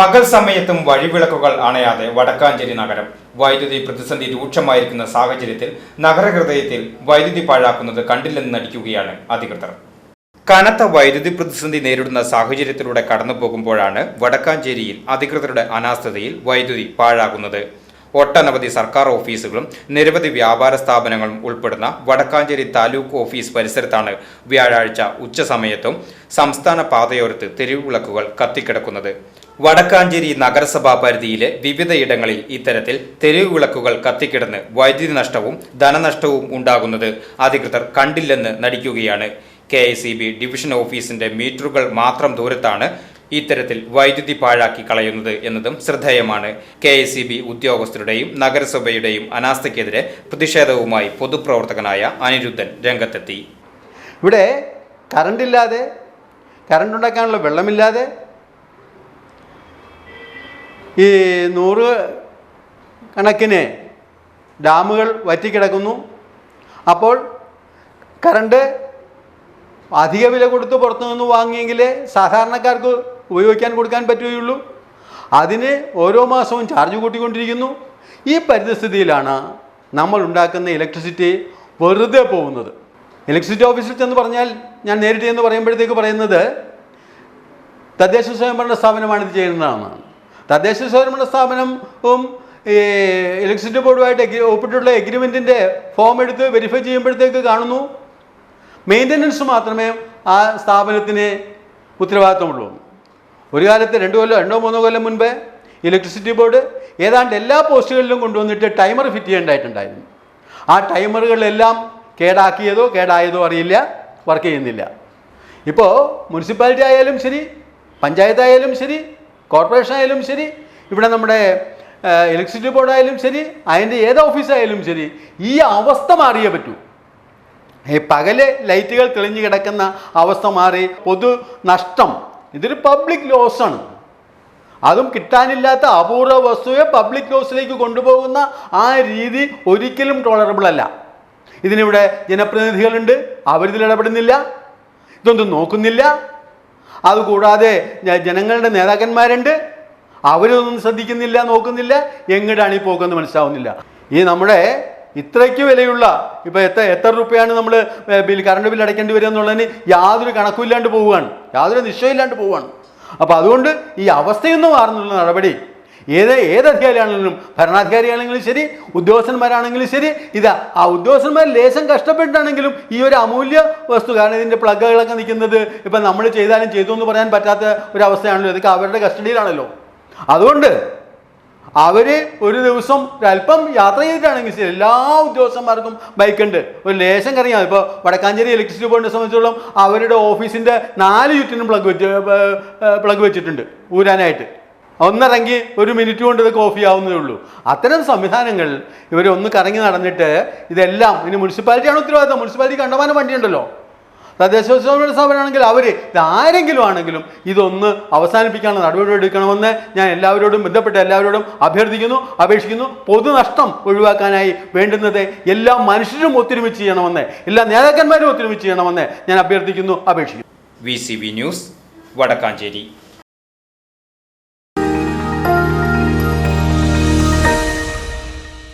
പകൽ സമയത്തും വഴിവിളക്കുകൾ അണയാതെ വടക്കാഞ്ചേരി നഗരം. വൈദ്യുതി പ്രതിസന്ധി രൂക്ഷമായിരിക്കുന്ന സാഹചര്യത്തിൽ നഗരഹൃദയത്തിൽ വൈദ്യുതി പാഴാക്കുന്നത് കണ്ടില്ലെന്ന് നടിക്കുകയാണ് അധികൃതർ. കനത്ത വൈദ്യുതി പ്രതിസന്ധി നേരിടുന്ന സാഹചര്യത്തിലൂടെ കടന്നു പോകുമ്പോഴാണ് വടക്കാഞ്ചേരിയിൽ അധികൃതരുടെ അനാസ്ഥതയിൽ വൈദ്യുതി പാഴാകുന്നത്. ഒട്ടനവധി സർക്കാർ ഓഫീസുകളും നിരവധി വ്യാപാര സ്ഥാപനങ്ങളും ഉൾപ്പെടുന്ന വടക്കാഞ്ചേരി താലൂക്ക് ഓഫീസ് പരിസരത്താണ് വ്യാഴാഴ്ച ഉച്ചസമയത്തും സംസ്ഥാന പാതയോരത്ത് തെരുവുവിളക്കുകൾ കത്തിക്കിടക്കുന്നത്. വടക്കാഞ്ചേരി നഗരസഭാ പരിധിയിലെ വിവിധയിടങ്ങളിൽ ഇത്തരത്തിൽ തെരുവ് വിളക്കുകൾ കത്തിക്കിടന്ന് വൈദ്യുതി നഷ്ടവും ധനനഷ്ടവും ഉണ്ടാകുന്നത് അധികൃതർ കണ്ടില്ലെന്ന് നടിക്കുകയാണ്. കെ ഡിവിഷൻ ഓഫീസിന്റെ മീറ്ററുകൾ മാത്രം ദൂരത്താണ് ഇത്തരത്തിൽ വൈദ്യുതി പാഴാക്കി കളയുന്നത് എന്നതും ശ്രദ്ധേയമാണ്. കെ എസ് സി ബി ഉദ്യോഗസ്ഥരുടെയും നഗരസഭയുടെയും അനാസ്ഥയ്ക്കെതിരെ പ്രതിഷേധവുമായി പൊതുപ്രവർത്തകനായ അനിരുദ്ധൻ രംഗത്തെത്തി. ഇവിടെ കറണ്ടില്ലാതെ കറണ്ട് ഉണ്ടാക്കാനുള്ള വെള്ളമില്ലാതെ ഈ നൂറ് കണക്കിന് ഡാമുകൾ വറ്റിക്കിടക്കുന്നു. അപ്പോൾ കറണ്ട് അധിക വില കൊടുത്ത് പുറത്തു നിന്ന് വാങ്ങിയെങ്കിൽ സാധാരണക്കാർക്ക് ഉപയോഗിക്കാൻ കൊടുക്കാൻ പറ്റുകയുള്ളൂ. അതിന് ഓരോ മാസവും ചാർജ് കൂട്ടിക്കൊണ്ടിരിക്കുന്നു. ഈ പരിതസ്ഥിതിയിലാണ് നമ്മൾ ഉണ്ടാക്കുന്ന ഇലക്ട്രിസിറ്റി വെറുതെ പോകുന്നത്. ഇലക്ട്രിസിറ്റി ഓഫീസിൽ ചെന്ന് പറഞ്ഞാൽ ഞാൻ നേരിട്ട് എന്ന് പറയുമ്പോഴത്തേക്ക് പറയുന്നത് തദ്ദേശ സ്വയംഭരണ സ്ഥാപനമാണ് ഇത് ചെയ്യുന്നതാണ്. തദ്ദേശ സ്വയംഭരണ സ്ഥാപനവും ഈ ഇലക്ട്രിസിറ്റി ബോർഡുമായിട്ട് ഒപ്പിട്ടുള്ള എഗ്രിമെന്റിന്റെ ഫോം എടുത്ത് വെരിഫൈ ചെയ്യുമ്പോഴത്തേക്ക് കാണുന്നു. മെയിന്റനൻസ് മാത്രമേ ആ സ്ഥാപനത്തിന് ഉത്തരവാദിത്തമുള്ളൂ. ഒരു കാലത്ത് രണ്ട് കൊല്ലം രണ്ടോ മൂന്നോ കൊല്ലം മുൻപേ ഇലക്ട്രിസിറ്റി ബോർഡ് ഏതാണ്ട് എല്ലാ പോസ്റ്റുകളിലും കൊണ്ടുവന്നിട്ട് ടൈമർ ഫിറ്റ് ചെയ്യേണ്ടതായിട്ടുണ്ടായിരുന്നു. ആ ടൈമറുകളെല്ലാം കേടാക്കിയതോ കേടായതോ അറിയില്ല വർക്ക് ചെയ്യുന്നില്ല. ഇപ്പോൾ മുനിസിപ്പാലിറ്റി ആയാലും ശരി പഞ്ചായത്ത് ആയാലും ശരി കോർപ്പറേഷൻ ആയാലും ശരി ഇവിടെ നമ്മുടെ ഇലക്ട്രിസിറ്റി ബോർഡ് ആയാലും ശരി അതിന്റെ ഏത് ഓഫീസായാലും ശരി ഈ അവസ്ഥ മാറിയേ പറ്റൂ. ഈ പകൽ ലൈറ്റുകൾ തെളിഞ്ഞു കിടക്കുന്ന അവസ്ഥ മാറി പൊതു നഷ്ടം. ഇതൊരു പബ്ലിക് ലോസാണ് അതും കിട്ടാനില്ലാത്ത അപൂർവ വസ്തുവെ പബ്ലിക് ലോസിലേക്ക് കൊണ്ടുപോകുന്ന ആ രീതി ഒരിക്കലും ടോളറബിൾ അല്ല. ഇതിനിവിടെ ജനപ്രതിനിധികളുണ്ട് അവരിതിൽ ഇടപെടുന്നില്ല ഇതൊന്നും നോക്കുന്നില്ല അതുകൂടാതെ ജനങ്ങളുടെ നേതാക്കന്മാരുണ്ട്. അവരൊന്നും ശ്രദ്ധിക്കുന്നില്ല നോക്കുന്നില്ല. എങ്ങോട്ടാണ് ഈ പോക്കെന്ന് മനസ്സിലാവുന്നില്ല. ഈ നമ്മുടെ ഇത്രയ്ക്ക് വിലയുള്ള ഇപ്പോൾ എത്ര എത്ര രൂപയാണ് നമ്മൾ ബിൽ കറണ്ട് ബിൽ അടയ്ക്കേണ്ടി വരിക എന്നുള്ളതിന് യാതൊരു കണക്കുമില്ലാണ്ട് പോവുകയാണ്. യാതൊരു നിശ്ചയമില്ലാണ്ട് പോവുകയാണ്. അപ്പോൾ അതുകൊണ്ട് ഈ അവസ്ഥയൊന്നും മാറുന്നുള്ള നടപടി. ഏത് ഏത് അധികാരിയാണെങ്കിലും ഭരണാധികാരിയാണെങ്കിലും ശരി ഉദ്യോഗസ്ഥന്മാരാണെങ്കിലും ശരി ഇതാ ആ ഉദ്യോഗസ്ഥന്മാർ ലേശം കഷ്ടപ്പെട്ടാണെങ്കിലും ഈ ഒരു അമൂല്യ വസ്തു കാരണം ഇതിന്റെ പ്ലഗുകളൊക്കെ നിൽക്കുന്നത് ഇപ്പം നമ്മൾ ചെയ്താലും ചെയ്തു എന്ന് പറയാൻ പറ്റാത്ത ഒരു അവസ്ഥയാണല്ലോ ഇതൊക്കെ അവരുടെ കസ്റ്റഡിയിലാണല്ലോ. അതുകൊണ്ട് അവർ ഒരു ദിവസം അല്പം യാത്ര ചെയ്തിട്ടാണെങ്കിൽ ശരി എല്ലാ ഉദ്യോഗസ്ഥന്മാർക്കും ബൈക്കുണ്ട്. ഒരു ലേശം കറിയാം ഇപ്പോൾ വടക്കാഞ്ചേരി ഇലക്ട്രിസിറ്റി ബോർഡിനെ സംബന്ധിച്ചോളം അവരുടെ ഓഫീസിന്റെ നാല് ചുറ്റിനും പ്ലഗ് വെച്ച് പ്ലഗ് വെച്ചിട്ടുണ്ട് ഊരാനായിട്ട്. ഒന്നിറങ്ങി ഒരു മിനിറ്റ് കൊണ്ട് ഇത് കോഫി ആവുന്നേ ഉള്ളൂ. അത്തരം സംവിധാനങ്ങൾ ഇവർ ഒന്ന് കറങ്ങി നടന്നിട്ട് ഇതെല്ലാം ഇനി മുനിസിപ്പാലിറ്റിയാണ് ഉത്തരവാദിത്തം. മുനിസിപ്പാലിറ്റി കണ്ടമാനം വണ്ടിയുണ്ടല്ലോ. തദ്ദേശ സ്വയംഭരണ സ്ഥാപനമാണെങ്കിൽ അവർ ഇതാരെങ്കിലും ആണെങ്കിലും ഇതൊന്ന് അവസാനിപ്പിക്കാനുള്ള നടപടി എടുക്കണമെന്ന് ഞാൻ എല്ലാവരോടും ബന്ധപ്പെട്ട എല്ലാവരോടും അഭ്യർത്ഥിക്കുന്നു അപേക്ഷിക്കുന്നു. പൊതുനഷ്ടം ഒഴിവാക്കാനായി വേണ്ടുന്നത് എല്ലാ മനുഷ്യരും ഒത്തൊരുമിച്ച് ചെയ്യണമെന്ന് എല്ലാ നേതാക്കന്മാരും ഒത്തൊരുമിച്ച് ചെയ്യണമെന്ന് ഞാൻ അഭ്യർത്ഥിക്കുന്നു അപേക്ഷിക്കുന്നു. V news Vadakkanchery.